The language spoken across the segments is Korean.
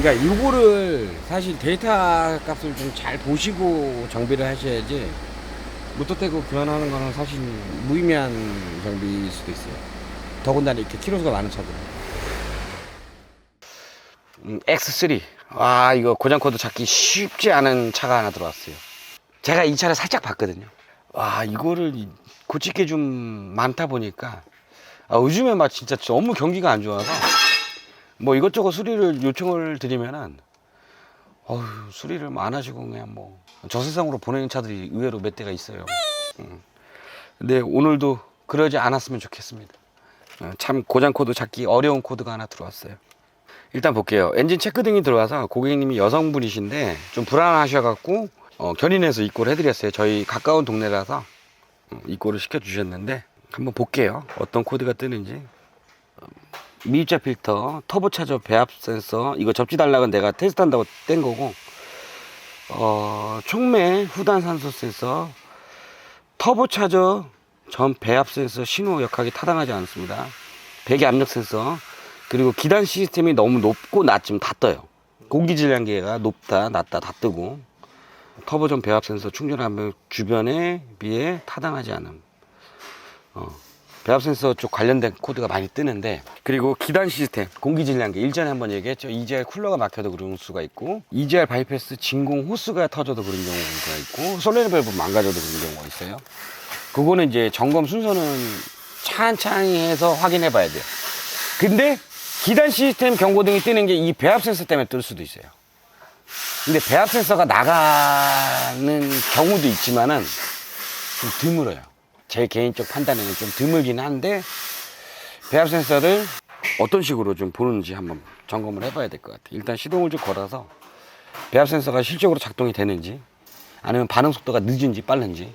그러니까 이거를 사실 데이터 값을 좀 잘 보시고 정비를 하셔야지 무턱대고 교환하는 거는 사실 무의미한 정비일 수도 있어요. 더군다나 이렇게 키로수가 많은 차들. 음, X3. 아, 이거 고장 코드 찾기 쉽지 않은 차가 하나 들어왔어요. 제가 이 차를 살짝 봤거든요. 와, 이거를 이- 고칠 게 좀 많다 보니까 아, 요즘에 막 진짜 너무 경기가 안 좋아서 뭐 이것저것 수리를 요청을 드리면은 어휴, 수리를 뭐안 하시고 그냥 뭐 저 세상으로 보내는 차들이 의외로 몇 대가 있어요. 음. 근데 오늘도 그러지 않았으면 좋겠습니다. 어, 참 고장 코드 찾기 어려운 코드가 하나 들어왔어요. 일단 볼게요. 엔진 체크등이 들어와서 고객님이 여성분이신데 좀 불안하셔갖고 어, 견인해서 입고를 해드렸어요. 저희 가까운 동네라서 어, 입고를 시켜주셨는데 한번 볼게요. 어떤 코드가 뜨는지. 어, 미입자 필터, 터보 차저 배합 센서, 이거 접지 단락은 내가 테스트한다고 뗀 거고, 어, 촉매 후단 산소 센서, 터보 차저 전 배합 센서 신호 역학이 타당하지 않습니다. 배기 압력 센서, 그리고 기단 시스템이 너무 높고 낮으면 다 떠요. 공기 질량계가 높다, 낮다 다 뜨고, 터보 전 배합 센서 충전하면 주변에 비해 타당하지 않음. 어, 배합 센서 쪽 관련된 코드가 많이 뜨는데 그리고 기단 시스템 공기 질량계 일전에 한번 얘기했죠. EGR 쿨러가 막혀도 그런 수가 있고 EGR 바이패스 진공 호스가 터져도 그런 경우가 있고 솔레르 밸브 망가져도 그런 경우가 있어요. 그거는 이제 점검 순서는 찬찬히 해서 확인해 봐야 돼요. 근데 기단 시스템 경고등이 뜨는 게 이 배합 센서 때문에 뜰 수도 있어요. 근데 배합 센서가 나가는 경우도 있지만은 좀 드물어요. 제 개인적 판단에는 좀 드물긴 한데 배합 센서를 어떤 식으로 좀 보는지 한번 점검을 해봐야 될 것 같아요. 일단 시동을 좀 걸어서 배합 센서가 실적으로 작동이 되는지 아니면 반응 속도가 늦은지 빠른지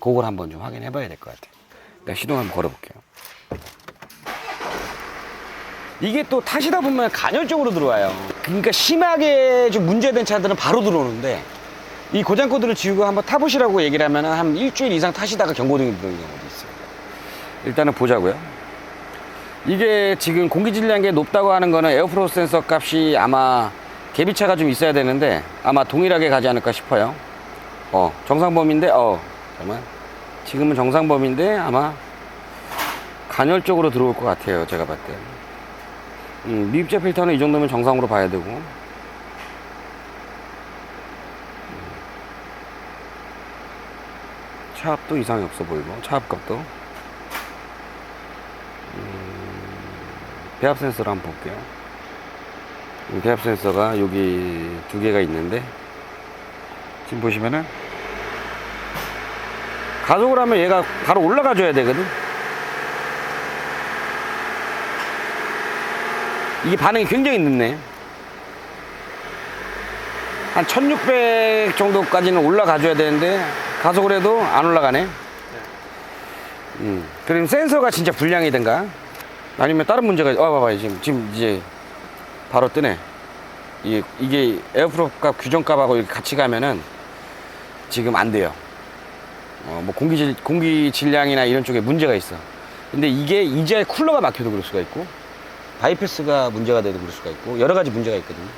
그걸 한번 좀 확인해 봐야 될 것 같아요. 그러니까 시동 한번 걸어볼게요. 이게 또 타시다 보면 간헐적으로 들어와요. 그러니까 심하게 좀 문제된 차들은 바로 들어오는데 이 고장 코드를 지우고 한번 타보시라고 얘기를 하면 한 일주일 이상 타시다가 경고등이 들어오는 경우도 있어요. 일단은 보자고요. 이게 지금 공기 질량계 높다고 하는 거는 에어프로 센서 값이 아마 개비차가 좀 있어야 되는데 아마 동일하게 가지 않을까 싶어요. 어, 정상 범위인데, 어, 잠깐만. 지금은 정상 범위인데 아마 간헐적으로 들어올 것 같아요. 제가 봤을 때. 음, 미입자 필터는 이 정도면 정상으로 봐야 되고. 차압도 이상이 없어 보이고, 차압값도. 음, 배합 센서를 한번 볼게요. 이 배합 센서가 여기 두 개가 있는데, 지금 보시면은, 가속을 하면 얘가 바로 올라가 줘야 되거든. 이게 반응이 굉장히 늦네. 한 1600 정도까지는 올라가 줘야 되는데, 가속을 해도 안 올라가네. 음. 그럼 센서가 진짜 불량이든가, 아니면 다른 문제가, 어, 봐봐요. 지금, 지금 이제 바로 뜨네. 이게, 이게 에어프로 값, 규정 값하고 이렇게 같이 가면은 지금 안 돼요. 어, 뭐 공기 질, 공기 질량이나 이런 쪽에 문제가 있어. 근데 이게 이제 쿨러가 막혀도 그럴 수가 있고, 바이패스가 문제가 돼도 그럴 수가 있고 여러 가지 문제가 있거든요.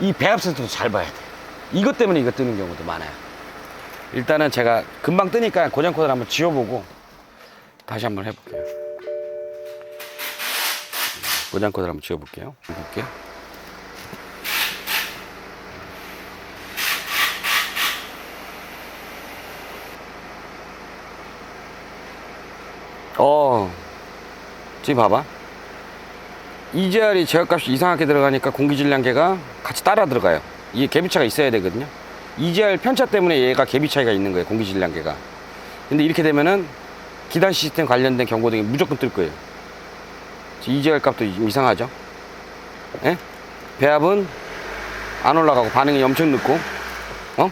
이 배합 센서도 잘 봐야 돼. 이것 때문에 이거 뜨는 경우도 많아요. 일단은 제가 금방 뜨니까 고장 코드를 한번 지워보고 다시 한번 해볼게요. 고장 코드를 한번 지워볼게요. 볼게요. 어, 지금 봐봐. EGR이 제어값이 이상하게 들어가니까 공기질량계가 같이 따라 들어가요. 이게 개비차가 있어야 되거든요. EGR 편차 때문에 얘가 개비 차이가 있는 거예요. 공기 질량계가. 근데 이렇게 되면은 기단 시스템 관련된 경고등이 무조건 뜰 거예요. EGR 값도 좀 이상하죠. 예? 배합은 안 올라가고 반응이 엄청 늦고, 어?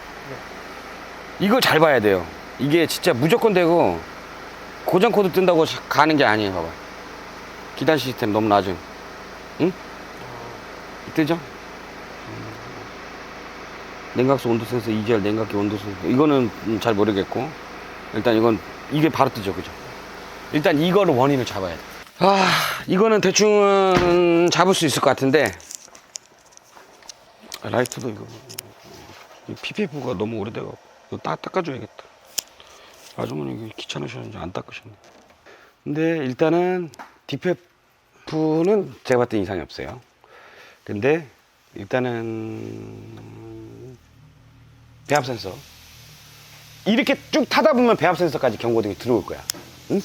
이거 잘 봐야 돼요. 이게 진짜 무조건 되고 고장 코드 뜬다고 가는 게 아니에요. 봐봐. 기단 시스템 너무 낮음. 응? 뜨죠? 냉각수 온도 센서 EGR 냉각기 온도 센서 이거는 음, 잘 모르겠고 일단 이건 이게 바로 뜨죠 그죠 일단 이거를 원인을 잡아야 돼 아 이거는 대충 잡을 수 있을 것 같은데 아, 라이트도 이거 이 PPF가 너무 오래돼가지고 이거 딱 닦아줘야겠다. 아주머니 귀찮으셨는지 안 닦으셨네. 근데 일단은 DPF는 제가 때 이상이 없어요. 근데 일단은 배합 센서 이렇게 쭉 타다 보면 배합 센서까지 경고등이 들어올 거야. 응?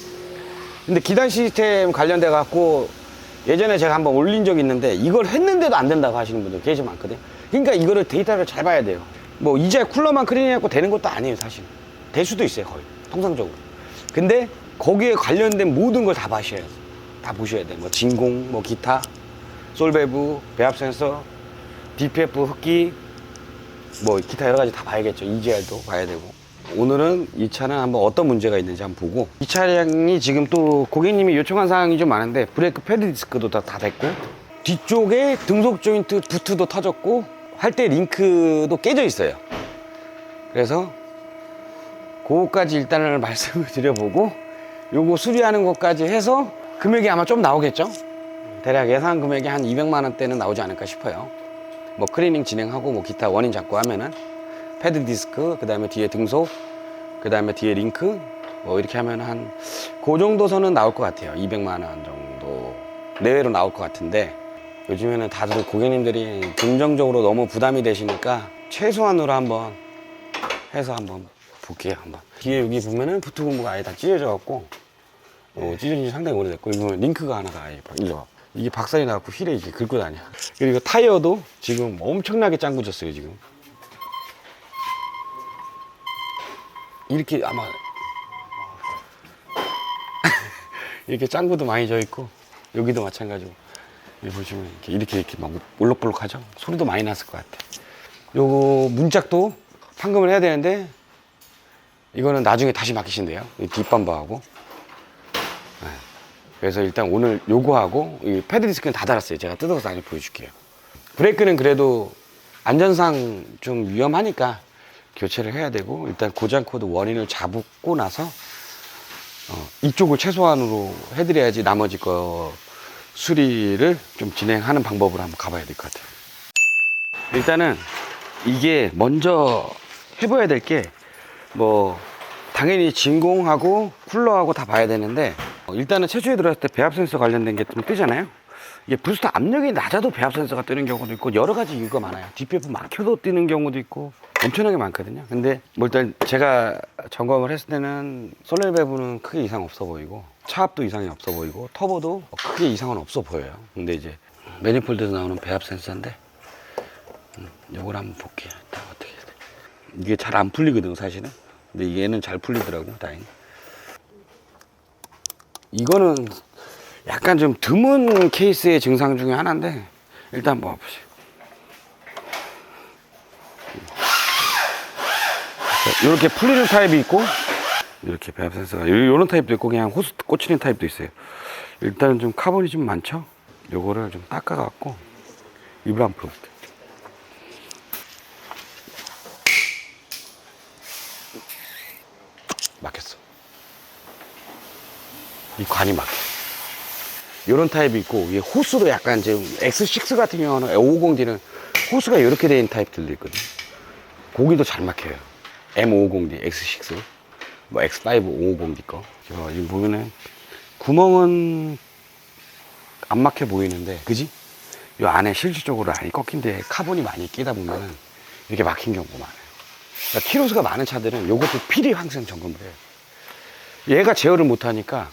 근데 기단 시스템 관련돼 갖고 예전에 제가 한번 올린 적이 있는데 이걸 했는데도 안 된다고 하시는 분들 계시 많거든요. 그러니까 이거를 데이터를 잘 봐야 돼요. 뭐 이제 쿨러만 클린해갖고 되는 것도 아니에요, 사실. 될 수도 있어요, 거의 통상적으로. 근데 거기에 관련된 모든 걸 다 봐셔야 돼요. 다 보셔야 돼요. 뭐 진공, 뭐 기타, 솔베브, 배합 센서, DPF 흡기, 뭐 기타 여러 가지 다 봐야겠죠. EGR도 봐야 되고. 오늘은 이 차는 한번 어떤 문제가 있는지 한번 보고 이 차량이 지금 또 고객님이 요청한 사항이 좀 많은데 브레이크 패드 디스크도 다, 다 됐고 뒤쪽에 등속 조인트 부트도 터졌고 할때 링크도 깨져 있어요. 그래서 그거까지 일단은 말씀을 드려보고 요거 수리하는 것까지 해서 금액이 아마 좀 나오겠죠? 대략 예상 금액이 한 200만 원대는 나오지 않을까 싶어요. 뭐 클리닝 진행하고 뭐 기타 원인 잡고 하면은 패드 디스크 그 다음에 뒤에 등속 그 다음에 뒤에 링크 뭐 이렇게 하면 한 그 정도 선은 나올 것 같아요 200만 원 정도 내외로 나올 것 같은데 요즘에는 다들 고객님들이 긍정적으로 너무 부담이 되시니까 최소한으로 한번 해서 한번 볼게요 한번 뒤에 여기 보면은 부트 고무가 아예 다 찢어져 갖고 어, 찢어진 지 상당히 오래됐고 보면 링크가 하나가 아예 일로 와. 이게 박살이 나갖고 휠에 이렇게 긁고 다녀. 그리고 타이어도 지금 엄청나게 짱구졌어요 지금. 이렇게 아마 이렇게 짱구도 많이 져 있고 여기도 마찬가지고. 여기 보시면 이렇게 이렇게, 이렇게 막 볼록볼록하죠? 소리도 많이 났을 것 같아. 요거 문짝도 판금을 해야 되는데 이거는 나중에 다시 맡기신대요. 네. 그래서 일단 오늘 요거하고 이 패드 디스크는 다 달았어요 제가 뜯어서 나중에 보여줄게요 브레이크는 그래도 안전상 좀 위험하니까 교체를 해야 되고 일단 고장 코드 원인을 잡고 나서 어, 이쪽을 최소한으로 해드려야지 나머지 거 수리를 좀 진행하는 방법으로 한번 가봐야 될 것 같아요. 일단은 이게 먼저 해봐야 될 게 뭐 당연히 진공하고 쿨러하고 다 봐야 되는데 어, 일단은 최초에 들어갔을 때 배합 센서 관련된 게 좀 뜨잖아요. 이게 부스터 압력이 낮아도 배합 센서가 뜨는 경우도 있고 여러 가지 이유가 많아요. DPF 막혀도 뜨는 경우도 있고 엄청나게 많거든요. 근데 뭐 일단 제가 점검을 했을 때는 솔레 배부는 크게 이상 없어 보이고 차압도 이상이 없어 보이고 터보도 크게 이상은 없어 보여요. 근데 이제 매니폴드에서 나오는 배합 센서인데 음, 요걸 한번 볼게요. 일단 어떻게 해야 돼. 이게 잘 안 풀리거든 사실은. 근데 얘는 잘 풀리더라고 다행히. 이거는 약간 좀 드문 케이스의 증상 중에 하나인데 일단 뭐 보세요. 이렇게 풀리는 타입이 있고 이렇게 배합 센서가 이런 타입도 있고 그냥 호스 꽂히는 타입도 있어요. 일단은 좀 카본이 좀 많죠. 요거를 좀 닦아갖고 입을 한번 풀어볼게요. 막혔어. 이 관이 막혀. 이런 타입이 있고 이게 호스도 약간 지금 X6 같은 경우는 550D는 호스가 이렇게 된 타입들도 있거든요. 고기도 잘 막혀요. M550D, X6, 뭐 X5 550D 거. 저 지금 보면은 구멍은 안 막혀 보이는데, 그지? 이 안에 실질적으로 안이 꺾인 데 카본이 많이 끼다 보면은 이렇게 막힌 경우가 많아요. 그러니까 키로수가 많은 차들은 이것도 필히 항상 점검을 해요. 얘가 제어를 못하니까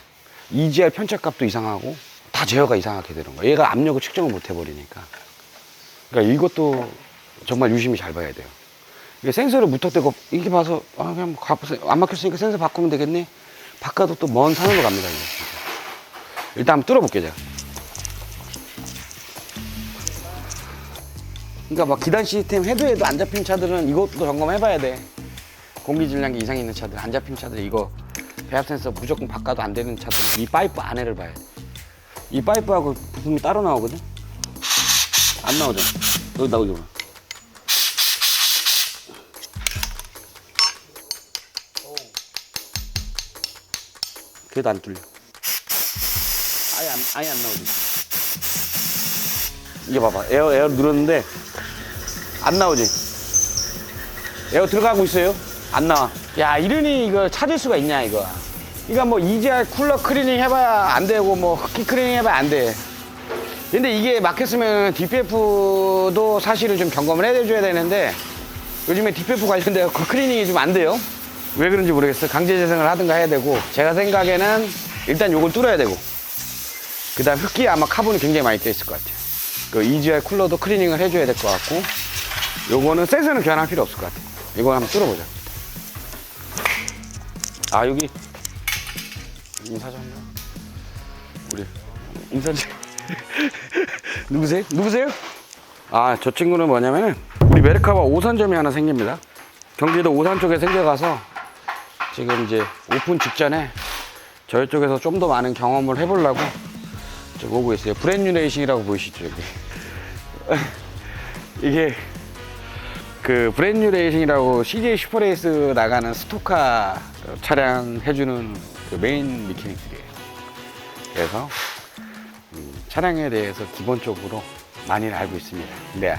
EGR 편차값도 이상하고 다 제어가 이상하게 되는 거예요. 얘가 압력을 측정을 못 해버리니까. 그러니까 이것도 정말 유심히 잘 봐야 돼요. 이게 센서를 무턱대고 이렇게 봐서 아 그냥. 안 막혔으니까 센서 바꾸면 되겠네. 바꿔도 또 먼 산으로 갑니다. 이게. 일단 한번 뚫어볼게요. 제가. 그러니까 막 기단 시스템 해도 안 잡힌 차들은 이것도 점검해봐야 돼. 공기 질량계 이상 있는 차들, 안 잡힌 차들 이거 배합 센서 무조건 바꿔도 안 되는 차들은 이 파이프 안에를 봐야 돼. 이 파이프하고 부품이 따로 나오거든. 안 나오잖아. 여기 나오죠. 그래도 안 뚫려. 아예 안, 아예 안 나오지. 이게 봐봐. 에어, 에어 눌렀는데 안 나오지? 에어 들어가고 있어요? 안 나와. 야, 이러니 이걸 찾을 수가 있냐, 이거. 이거 뭐 EGR 쿨러 클리닝 해봐야 안 되고, 뭐 흡기 클리닝 해봐야 안 돼. 근데 이게 막혔으면 DPF도 사실은 좀 점검을 해줘야 되는데, 요즘에 DPF 관련돼 그 클리닝이 좀 안 돼요. 왜 그런지 모르겠어요. 강제 재생을 하든가 해야 되고, 제가 생각에는 일단 요걸 뚫어야 되고, 그 다음 흡기 아마 카본이 굉장히 많이 껴있을 것 같아요. 그 EGR 쿨러도 클리닝을 해줘야 될 것 같고, 요거는 센서는 교환할 필요 없을 것 같아요. 이거 한번 뚫어보자. 아, 여기 인사 좀. 우리 인사지. 누구세요? 누구세요? 아, 저 친구는 뭐냐면은 우리 메르카바 오산점이 하나 생깁니다. 경기도 오산 쪽에 생겨가서 지금 이제 오픈 직전에 저희 쪽에서 좀 더 많은 경험을 해보려고 지금 오고 있어요. 브랜뉴 레이싱이라고 보이시죠, 여기. 이게 그 브랜뉴 레이싱이라고 CJ 슈퍼레이스 나가는 스토카 차량 해주는 그 메인 미케닉들이에요. 그래서 음, 차량에 대해서 기본적으로 많이는 알고 있습니다. 네.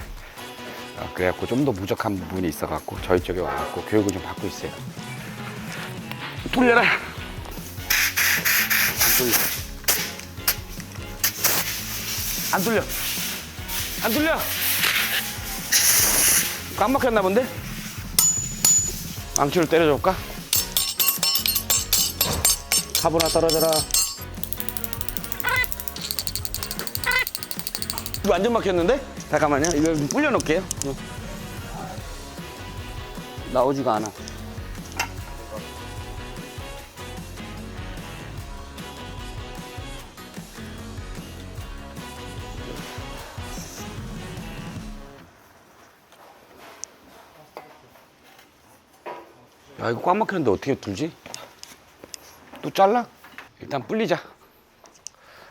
어, 그래갖고 좀 더 부족한 부분이 있어갖고 저희 쪽에 와갖고 교육을 좀 받고 있어요. 돌려라. 안 돌려. 안 돌려. 안 돌려. 꽉 막혔나 본데? 망치로 때려줄까? 카보나 떨어져라. 이거 완전 막혔는데? 잠깐만요. 이거 좀 불려놓을게요. 어. 나오지가 않아. 야, 이거 꽉 막혔는데 어떻게 뚫지? 또 잘라? 일단 불리자.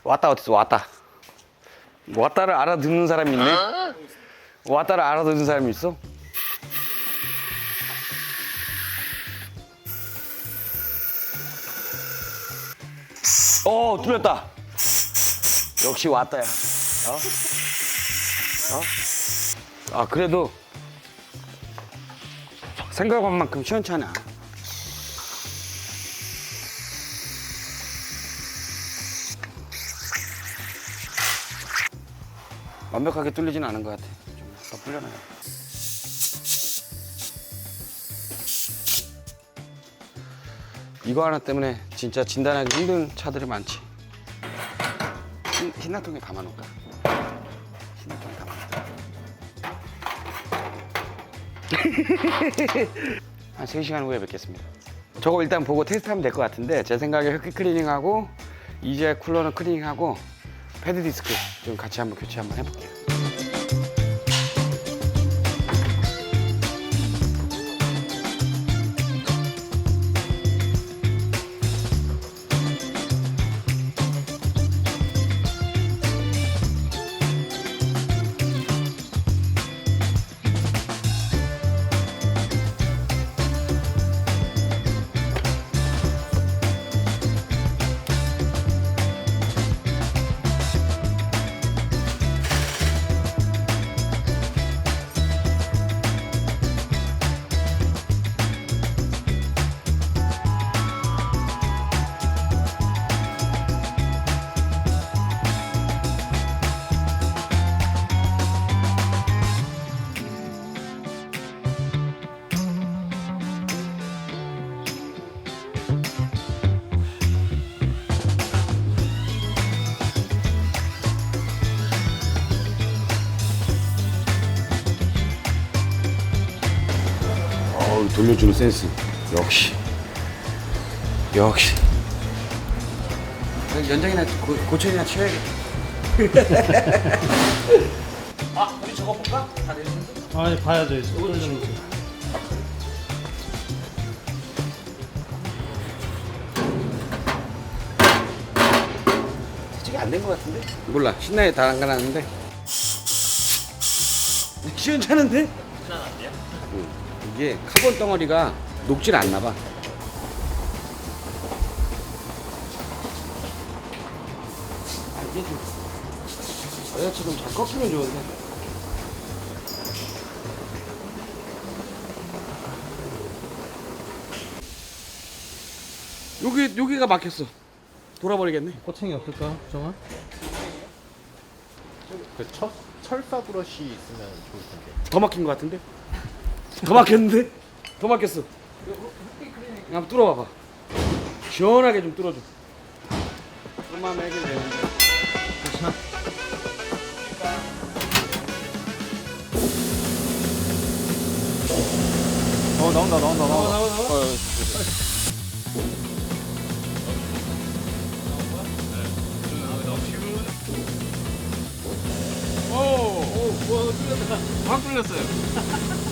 왔다 어딨어? 왔다. 왔다를 알아듣는 사람이 있네. 왔다를 알아듣는 사람이 있어? 어, 뚫렸다. 역시 왔다야. 어? 어? 아, 그래도 생각한 만큼 시원찮아. 완벽하게 뚫리지는 않은 것 같아. 좀 더 풀려나요. 이거 하나 때문에 진짜 진단하기 힘든 차들이 많지. 흰, 흰나통에 담아놓을까? 흰나통에 담아놓을까? 한 3시간 후에 뵙겠습니다. 저거 일단 보고 테스트하면 될 것 같은데 제 생각에 흡기 클리닝하고 이제 쿨러는 클리닝하고 패드 디스크 좀 같이 한번 교체 한번 해볼게요. 돌려주는 센스. 역시. 역시. 연장이나 고, 고천이나 치워야겠다. 아, 우리 저거 볼까? 다 내렸는데? 아, 봐야죠. 이제. 떨어지는 거. 세척이 안된것 같은데? 몰라. 신나게 다 담가놨는데. 시원찮은데? 시원한데요? 이게 카본 덩어리가 녹질 않나 봐. 아, 여자처럼 잘 꺾이면 좋은데. 여기 여기가 막혔어. 돌아버리겠네. 꼬챙이 없을까, 정아? 그 철, 철사 브러쉬 있으면 좋을 텐데. 더 막힌 것 같은데? 더 막혔는데? 더 막혔어. 한번 뚫어봐봐. 시원하게 좀 뚫어줘. 좀만 해결되는데. 괜찮아. 어 나온다 나온다 나온다. 나와, 나와. 어, 확 뚫렸어요.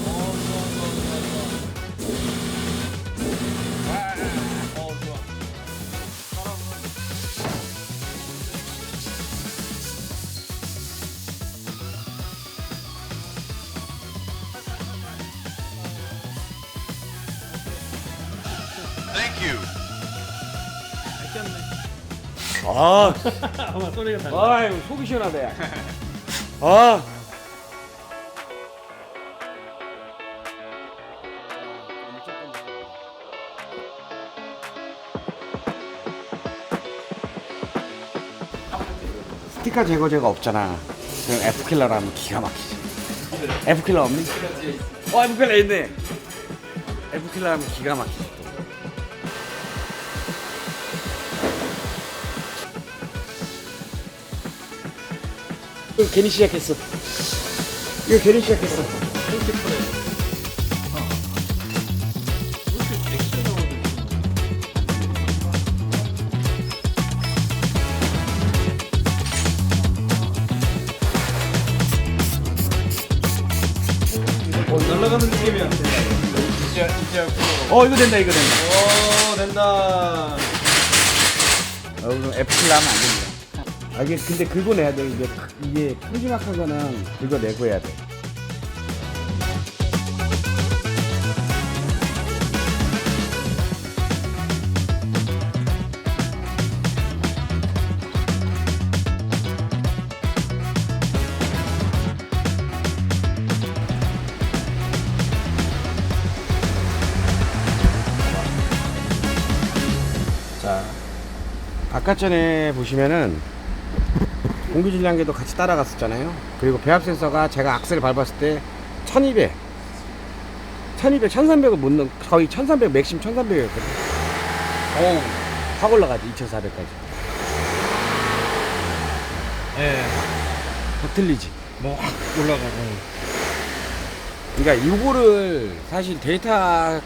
마 소리가 달라. 아유, 속이 시원하다, 야. 아. 스티커 제거제가 없잖아. 그럼 F킬러로 하면 기가 막히지. F킬러 없니? 어, F킬러 있네. F킬러 하면 기가 막히지. 이거 괜히 시작했어. 이거 괜히 시작했어. 어, 날아가는 느낌이야. 진짜 진짜 어 이거 된다 이거 된다. 오, 된다. 어, 그럼 F킬러 하면 안 됩니다. 아 이게 근데 긁어 내야 돼. 이게 이게 큼지막한 거는 긁어 내고 해야 돼. 자, 아까 전에 보시면은 공기 질량계도 같이 따라갔었잖아요. 그리고 배합 센서가 제가 악셀을 밟았을 때 1200, 1200, 1300을 못 넣, 거의 1300, 맥심 1300이었거든요. 어우, 확 올라가지, 2400까지. 예. 확 틀리지. 뭐, 확 올라가고. 그러니까 이거를 사실 데이터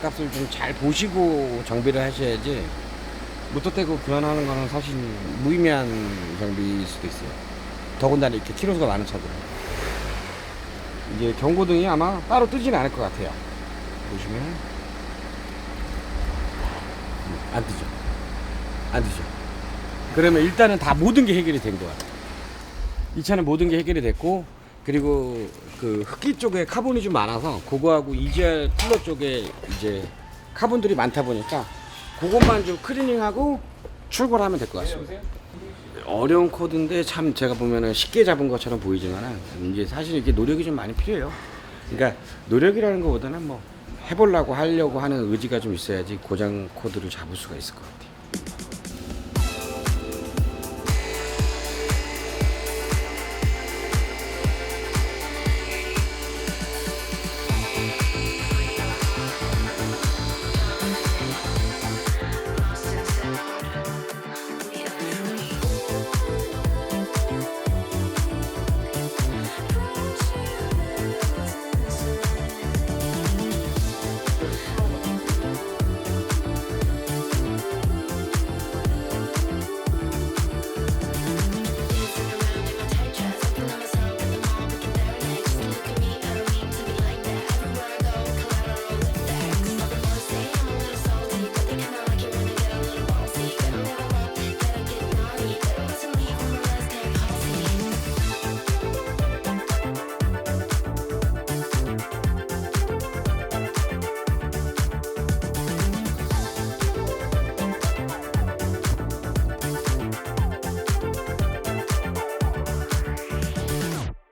값을 좀 잘 보시고 정비를 하셔야지 모터테크 교환하는 거는 사실 무의미한 정비일 수도 있어요. 더군다나 이렇게 키로수가 많은 차들은. 이제 경고등이 아마 따로 뜨지는 않을 것 같아요. 보시면 음, 안 뜨죠. 안 뜨죠. 그러면 일단은 다 모든 게 해결이 된 거야. 이 차는 모든 게 해결이 됐고 그리고 그 흡기 쪽에 카본이 좀 많아서 그거하고 EGR 쿨러 쪽에 이제 카본들이 많다 보니까 그것만 좀 클리닝하고 출고를 하면 될 것 같습니다. 어려운 코드인데 참 제가 보면은 쉽게 잡은 것처럼 보이지만 이제 사실 이게 노력이 좀 많이 필요해요. 그러니까 노력이라는 것보다는 뭐 해보려고 하려고 하는 의지가 좀 있어야지 고장 코드를 잡을 수가 있을 것 같아요.